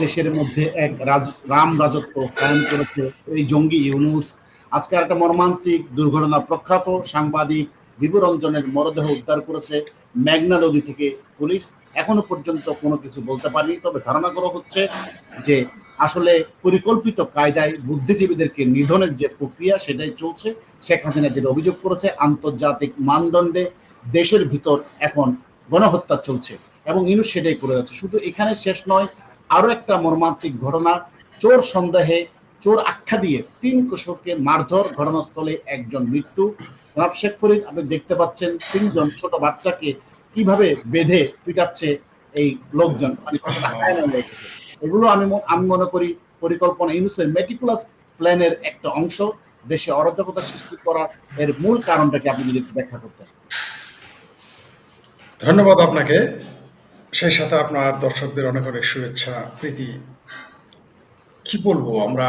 দেশের মধ্যে এক রাজ, রাম রাজত্ব কায়েম করেছে এই জঙ্গি ইউনুস। আজকে একটা মর্মান্তিক দুর্ঘটনা প্রখ্যাত সাংবাদিক বিবরঞ্জনের মরদেহ উদ্ধার করেছে মেঘনা নদী থেকে পুলিশ। এখনও পর্যন্ত কোনো কিছু বলতে পারেনি, তবে ধারণা করা হচ্ছে যে আসলে পরিকল্পিত কায়দায় বুদ্ধিজীবীদেরকে নিধনের যে প্রক্রিয়া সেটাই চলছে। শেখ হাসিনা যেটা অভিযোগ করেছে, আন্তর্জাতিক মানদণ্ডে দেশের ভিতর এখন গণহত্যা চলছে এবং ইউনুস সেটাই করে যাচ্ছে। শুধু এখানে শেষ নয় আরও একটা মর্মান্তিক ঘটনা, চোর সন্দেহে, চোর আখ্যা দিয়ে তিন কিশোরকে মারধর, ঘটনাস্থলে একজন মৃত্যু। জনাব শেখ ফরিদ, আপনি দেখতে পাচ্ছেন তিনজন ছোট বাচ্চাকে কীভাবে বেঁধে পিটাচ্ছে এই লোকজন। এগুলো আমি আমি মনে করি পরিকল্পনা ইউনুসের মেটিকুলাস প্ল্যানের একটা অংশ। দেশে অরাজকতা সৃষ্টি করার এর মূল কারণটাকে আপনি যদি ব্যাখ্যা করতেন। ধন্যবাদ আপনাকে। সেই সাথে আপনার দর্শকদের অনেক অনেক শুভেচ্ছা, প্রীতি। কি বলব, আমরা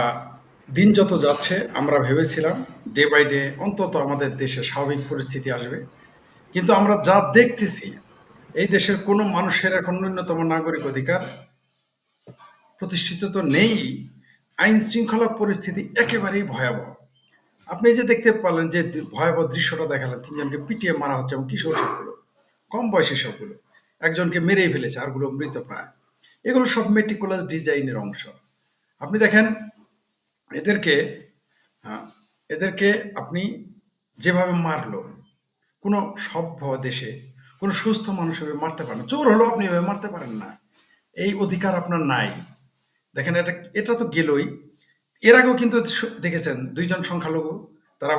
দিন যত যাচ্ছে, আমরা ভেবেছিলাম ডে বাই ডে অন্তত আমাদের দেশে স্বাভাবিক পরিস্থিতি আসবে। কিন্তু আমরা যা দেখতেছি, এই দেশের কোনো মানুষের এখন ন্যূনতম নাগরিক অধিকার প্রতিষ্ঠিত তো নেই। আইন শৃঙ্খলা পরিস্থিতি একেবারেই ভয়াবহ। আপনি যে দেখতে পারলেন যে ভয়াবহ দৃশ্যটা দেখালেন, তিনজনকে পিটিয়ে মারা হচ্ছে এবং কিশোর সবগুলো, কম বয়সী সবগুলো। একজনকে মেরেই ফেলেছে আরগুলো মৃত প্রায়। এগুলো সব মেটিকুলাস ডিজাইনের অংশ। আপনি দেখেন এদেরকে হ্যাঁ, এদেরকে আপনি যেভাবে মারলো কোনো সভ্য দেশে কোনো সুস্থ মানুষ এভাবে মারতে পারেন চোর হলো আপনি এভাবে মারতে পারেন না। এই অধিকার আপনার নাই। দেখেন এটা এটা তো গেলই। এর আগেও কিন্তু দেখেছেন দুইজন সংখ্যালঘু তারা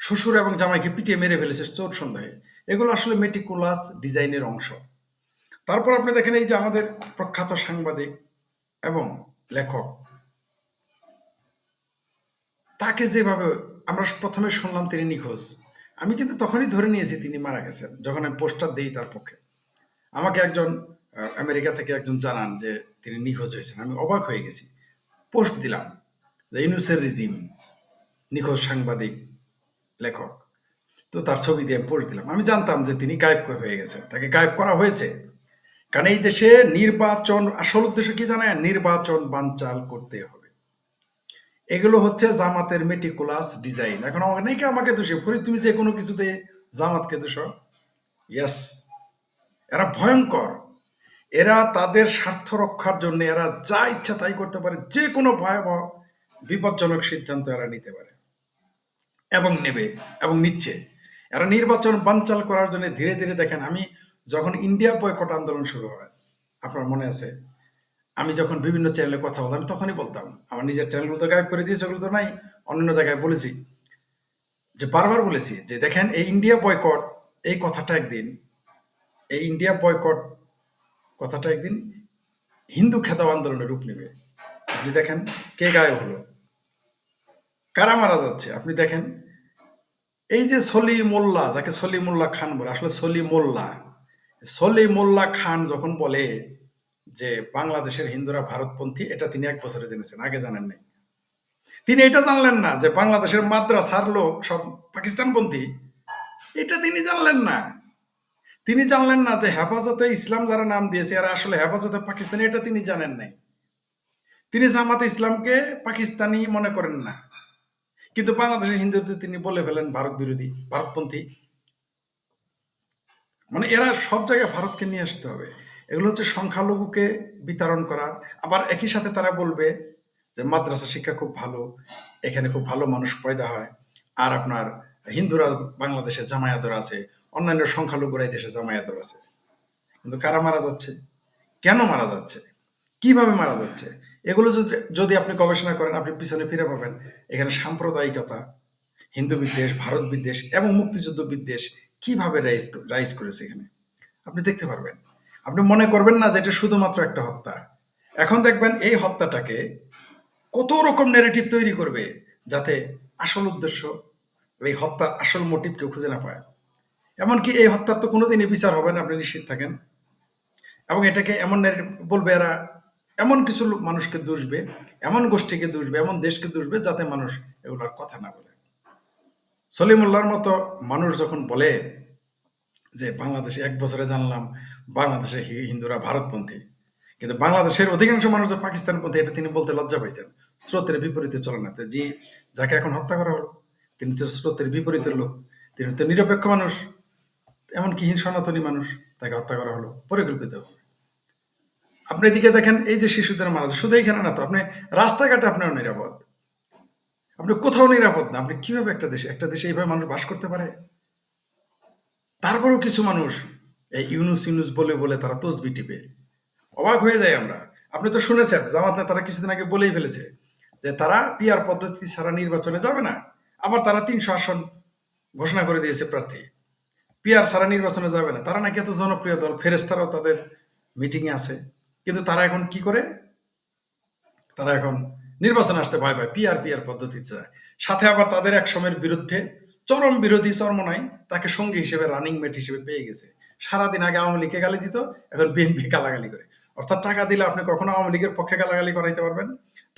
শ্বশুর এবং জামাইকে পিটিয়ে মেরে ফেলেছে চোর সন্দেহে। এগুলো আসলে মেটিকুলাস ডিজাইনের অংশ। তারপর আপনি দেখেন এই যে আমাদের প্রখ্যাত সাংবাদিক এবং লেখক, তাকে যেভাবে আমরা প্রথমে শুনলাম তিনি নিখোঁজ। আমি কিন্তু তখনই ধরে নিয়েছি তিনি মারা গেছেন, যখন আমি পোস্টার দিই তার পক্ষে। আমাকে একজন আমেরিকা থেকে একজন জানান যে তিনি নিখোঁজ হয়েছেন। আমি অবাক হয়ে গেছি। পোস্ট দিলাম যে ইউনুসের রিজিম, নিখোঁজ সাংবাদিক, লেখক। তো তার ছবি দিয়ে পোস্ট দিলাম। আমি জানতাম যে তিনি গায়েব হয়ে গেছেন। তাকে গায়েব করা হয়েছে। কারণ এই দেশে নির্বাচন, আসল উদ্দেশ্য কি জানেন? নির্বাচন বানচাল করতে হবে। এগুলো হচ্ছে জামাতের মেটিকুলাস ডিজাইন এখন অনেকে আমাকে দোষে। ফরিদ, তুমি যে কোনো কিছুতে জামাতকে দোষ? ইয়েস এরা ভয়ঙ্কর। এরা তাদের স্বার্থ রক্ষার জন্য এরা যা ইচ্ছা তাই করতে পারে। যে কোনো ভয়াবহ, বিপজ্জনক সিদ্ধান্ত এরা নিতে পারে। এবং নেবে এবং নিচ্ছে। এরা নির্বাচন বানচাল করার জন্য ধীরে ধীরে দেখেন, আমি যখন ইন্ডিয়া বয়কট আন্দোলন শুরু হয়, আপনার মনে আছে? আমি যখন বিভিন্ন চ্যানেলে কথা বলতাম তখনই বলতাম, আমার নিজের চ্যানেলগুলো তো গায়েব করে দিয়েছে, ওগুলো তো নাই, অন্যান্য জায়গায় বলেছি। যে বারবার বলেছি যে দেখেন, এই ইন্ডিয়া বয়কট এই কথাটা একদিন, এই ইন্ডিয়া বয়কট কথাটা একদিন হিন্দু খেতাব আন্দোলনের রূপ নেবে। আপনি দেখেন কে গায়েব হলো? কারা মারা যাচ্ছে? আপনি দেখেন, এই যে সলি মোল্লা যাকে সলি মোল্লা খান বলে, আসলে সলি মোল্লা সলি মোল্লা খান যখন বলে যে বাংলাদেশের হিন্দুরা ভারতপন্থী, এটা তিনি এক বছরে জেনেছেন, আগে জানেন নাই। তিনি এটা জানলেন না যে বাংলাদেশের মাদ্রাসার লোক সব পাকিস্তানপন্থী, এটা তিনি জানলেন না। তিনি জানলেন না যে হেফাজতে ইসলাম যারা নাম দিয়েছে, এরা আসলে হেফাজতে পাকিস্তানি, এটা তিনি জানেন নাই। তিনি জামাতে ইসলামকে পাকিস্তানি মনে করেন না। কিন্তু বাংলাদেশের হিন্দুদের তিনি বলে ফেলেন ভারত বিরোধী, ভারতপন্থী। মানে এরা সব জায়গায় ভারতকে নিয়ে আসতে হবে। এগুলো হচ্ছে সংখ্যালঘুকে বিতরণ করার আবার একই সাথে তারা বলবে যে, মাদ্রাসা শিক্ষা খুব ভালো, এখানে খুব ভালো মানুষ পয়দা হয়। আর আপনার হিন্দুরা বাংলাদেশে জামায়াতর আছে, অন্যান্য সংখ্যালঘুরা এই দেশে জামায়াতর আছে। কিন্তু কারা মারা যাচ্ছে? কেন মারা যাচ্ছে? কীভাবে মারা যাচ্ছে? এগুলো যদি যদি আপনি গবেষণা করেন, আপনি পিছনে ফিরে পাবেন। এখানে সাম্প্রদায়িকতা, হিন্দু বিদ্বেষ, ভারত বিদ্বেষ এবং মুক্তিযুদ্ধ বিদ্বেষ কীভাবে রাইজ রাইজ করেছে এখানে? আপনি দেখতে পারবেন। আপনি মনে করবেন না যে এটা শুধুমাত্র একটা হত্যা। এখন দেখবেন এই হত্যাটাকে কত রকম নেগেটিভ তৈরি করবে যাতে আসল উদ্দেশ্য এই হত্যার আসল মোটিভ কেউ খুঁজে না পায়। এমনকি এই হত্যার তো কোনোদিনই বিচার হবে না, আপনি নিশ্চিত থাকেন। এবং এটাকে এমন বলবে এরা, এমন কিছু মানুষকে দুষবে, এমন গোষ্ঠীকে দুষবে, এমন দেশকে দুষবে যাতে মানুষ এগুলোর কথা না বলে। সলিমুল্লাহর মতো মানুষ যখন বলে যে বাংলাদেশে এক বছরে জানলাম বাংলাদেশে হিন্দুরা ভারতপন্থী, কিন্তু বাংলাদেশের অধিকাংশ মানুষ যে পাকিস্তান পন্থী এটা তিনি বলতে লজ্জা পাইছেন। স্রোতের বিপরীতে চলে না। যে যাকে এখন হত্যা করা হলো, তিনি তো স্রোতের বিপরীতের লোক। তিনি তো নিরপেক্ষ মানুষ, এমনকি হিন সনাতনী মানুষ তাকে হত্যা করা হলো, পরিকল্পিত আপনি এদিকে দেখেন, এই যে শিশুদের মারা, শুধু এইখানে না তো, আপনি রাস্তাঘাটে আপনার নিরাপদ। আপনি কোথাও নিরাপদ না, আপনি কীভাবে একটা দেশে একটা দেশে এইভাবে মানুষ বাস করতে পারে? তারপরেও কিছু মানুষ এই ইউনুস ইউনুস বলে বলে তারা তসবি টিপে। অবাক হয়ে যায় আমরা। আপনি তো শুনেছেন, জামাত নেতারা কিছুদিন আগে বলেই ফেলেছে যে তারা পিআর পদ্ধতি ছাড়া নির্বাচনে যাবে না। আবার তারা তিনশো আসন ঘোষণা করে দিয়েছে প্রার্থী। পিআর ছাড়া নির্বাচনে যাবে না। তারা নাকি এত জনপ্রিয় দল ফেরেস্তারাও তাদের মিটিংয়ে আছে। কিন্তু তারা এখন কি করে? তারা এখন নির্বাচনে আসতে ভয় পায় পিআর পিআর পদ্ধতি চায় সাথে আবার তাদের এক সময়ের বিরুদ্ধে চরম বিরোধী চরমনাই তাকে সঙ্গী হিসেবে রানিং মেট হিসেবে পেয়ে গেছে। সারাদিন আগে আওয়ামী লীগকে গালি দিত, এখন বিএনপি গালাগালি করে। অর্থাৎ টাকা দিলে আপনি কখনো আওয়ামী লীগের পক্ষে গালাগালি করাইতে পারবেন,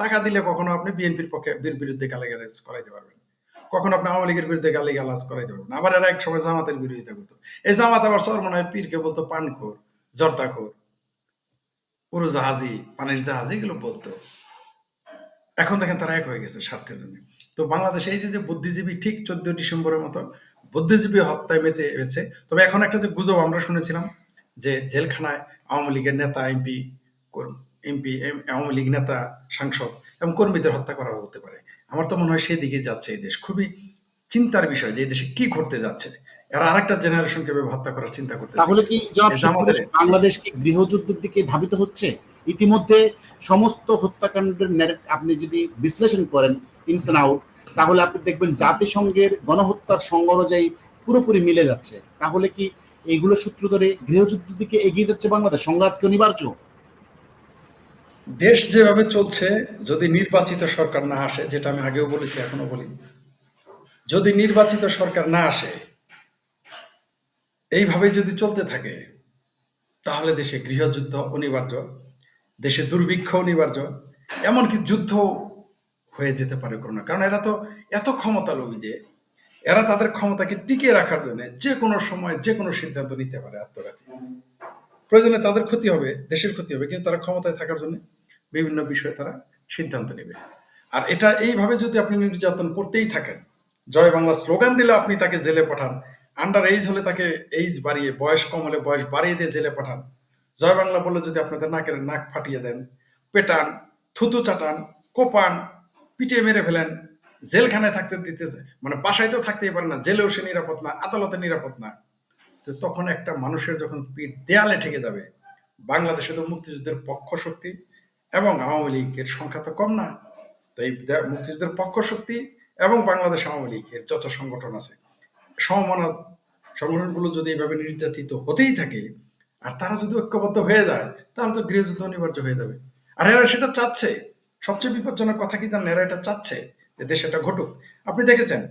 টাকা দিলে কখনো আপনি বিএনপির পক্ষে বিরুদ্ধে গালাগালি করাইতে পারবেন। কখনো আপনি আওয়ামী লীগের বিরুদ্ধে গালি গালাজ করাইতে পারবেন আবার এরা এক সময় জামাতের বিরোধিতা করতো। এই জামাত আবার চরমনায় পীরকে বলতো, পানখোর, জর্দাখোর পুরো জাহাজি পানির জাহাজ, এগুলো বলতো। এখন দেখেন তারা এক হয়ে গেছে স্বার্থের জন্য। তো বাংলাদেশে এই যে বুদ্ধিজীবী ঠিক চোদ্দ ডিসেম্বরের মতো বুদ্ধিজীবী হত্যায় মেতে হয়েছে তবে এখন একটা যে গুজব আমরা শুনেছিলাম যে জেলখানায় আওয়ামী লীগের নেতা এমপি এমপি আওয়ামী লীগ নেতা সাংসদ এবং কর্মীদের হত্যা করা হতে পারে। আমার তো মনে হয় সেই দিকে যাচ্ছে এই দেশ। খুবই চিন্তার বিষয় যে এই দেশে কি ঘটতে যাচ্ছে। এরা আরেকটা জেনারেশনকে হত্যা করার চিন্তা করতে তাহলে কি বাংলাদেশ কি গৃহযুদ্ধের দিকে ধাবিত হচ্ছে? ইতিমধ্যে সমস্ত হত্যাকাণ্ডের narrate আপনি যদি বিশ্লেষণ করেন ইনস আউট তাহলে আপনি দেখবেন জাতিসংঘের গণহত্যার সঙ্গ অনুযায়ী পুরোপুরি মিলে যাচ্ছে। তাহলে কি এইগুলো সূত্র ধরে গৃহযুদ্ধের দিকে এগিয়ে যাচ্ছে বাংলাদেশ? সংঘাত কি অনিবার্য দেশ যেভাবে চলছে, যদি নির্বাচিত সরকার না আসে, যেটা আমি আগেও বলেছি, এখনও বলি, যদি নির্বাচিত সরকার না আসে এইভাবে যদি চলতে থাকে, তাহলে দেশে গৃহযুদ্ধ অনিবার্য। দেশে দুর্ভিক্ষ অনিবার্য এমনকি যুদ্ধ হয়ে যেতে পারে কোনো কারণ এরা তো এত ক্ষমতা লোভী যে এরা তাদের ক্ষমতাকে টিকিয়ে রাখার জন্য যে কোনো সময় যে কোনো সিদ্ধান্ত নিতে পারে আত্মঘাতী। প্রয়োজনে তাদের ক্ষতি হবে, দেশের ক্ষতি হবে, কিন্তু তারা ক্ষমতায় থাকার জন্য বিভিন্ন বিষয়ে তারা সিদ্ধান্ত নেবে। আর এটা এইভাবে যদি আপনি নির্যাতন করতেই থাকেন, জয় বাংলা স্লোগান দিলে আপনি তাকে জেলে পাঠান আন্ডার এইজ হলে তাকে এইজ বাড়িয়ে, বয়স কম হলে বয়স বাড়িয়ে দিয়ে জেলে পাঠান জয় বাংলা বলে যদি আপনাদের নাকের নাক ফাটিয়ে দেন, পেটান, থুতু চাটান, কোপান, পিটিয়ে মেরে ফেলেন, জেলখানায় থাকতে দিতে মানে বাসায় তো থাকতেই পারে না, জেলেও সে নিরাপদ না, আদালতে নিরাপদ না। তো তখন একটা মানুষের যখন পিঠ দেয়ালে ঠেকে যাবে, বাংলাদেশে তো মুক্তিযুদ্ধের পক্ষ শক্তি এবং আওয়ামী লীগের সংখ্যা তো কম না। তো এই মুক্তিযুদ্ধের পক্ষ শক্তি এবং বাংলাদেশ আওয়ামী লীগের যত সংগঠন আছে, সমমানা সংগঠনগুলো যদি এইভাবে নির্যাতিত হতেই থাকে আর তারা যদি ঐক্যবদ্ধ হয়ে যায়, তাহলে তো গৃহযুদ্ধ অনিবার্য হয়ে যাবে। আর এরা সেটা চাচ্ছে। সবচেয়ে বিপজ্জনক কথা কি জানেন? এরা এটা চাচ্ছে যে দেশে এটা ঘটুক। আপনি দেখেছেন,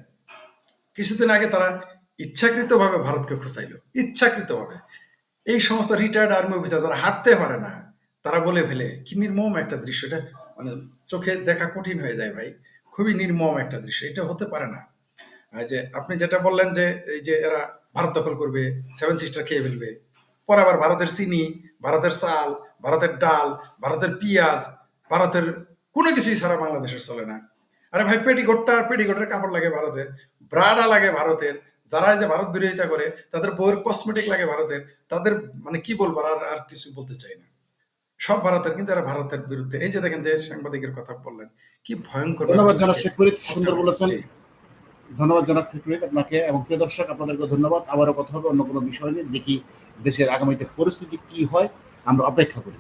কিছুদিন আগে তারা ইচ্ছাকৃতভাবে ভারতকে খুঁচাইলো। ইচ্ছাকৃতভাবে। এই সমস্ত রিটায়ার্ড আর্মি অফিসার যারা হাঁটতে পারে না, তারা বলে ফেলে, কি নির্মম একটা দৃশ্য এটা। মানে চোখে দেখা কঠিন হয়ে যায় ভাই। খুবই নির্মম একটা দৃশ্য। এটা হতে পারে না। যে আপনি যেটা বললেন যে, এই যে এরা ভারত দখল করবে সেভেন সিস্টার খেয়ে ফেলবে পরে আবার ভারতের চিনি ভারতের চাল ভারতের ডাল ভারতের পিঁয়াজ ভারতের কোনো কিছুই ছাড়া বাংলাদেশের চলে না। আরে ভাই পেটিকোটটা পেটিকোটের কাপড় লাগে ভারতের ব্রাডা লাগে ভারতের যারা এই যে ভারত বিরোধিতা করে তাদের বইয়ের কসমেটিক লাগে ভারতের তাদের মানে কি বলব আর আর কিছু বলতে চাই না। সব ভারতের কিন্তু এরা ভারতের বিরুদ্ধে। এই যে দেখেন যে সাংবাদিকের কথা বললেন কি ভয়ঙ্কর ধন্যবাদ সুন্দর বলেছেন। ধন্যবাদ জনাব শেখ আপনাকে এবং প্রিয় দর্শক আপনাদেরকে ধন্যবাদ। আবারও কথা হবে অন্য কোনো বিষয় নিয়ে। দেখি দেশের আগামীতে পরিস্থিতি কি হয়, আমরা অপেক্ষা করি।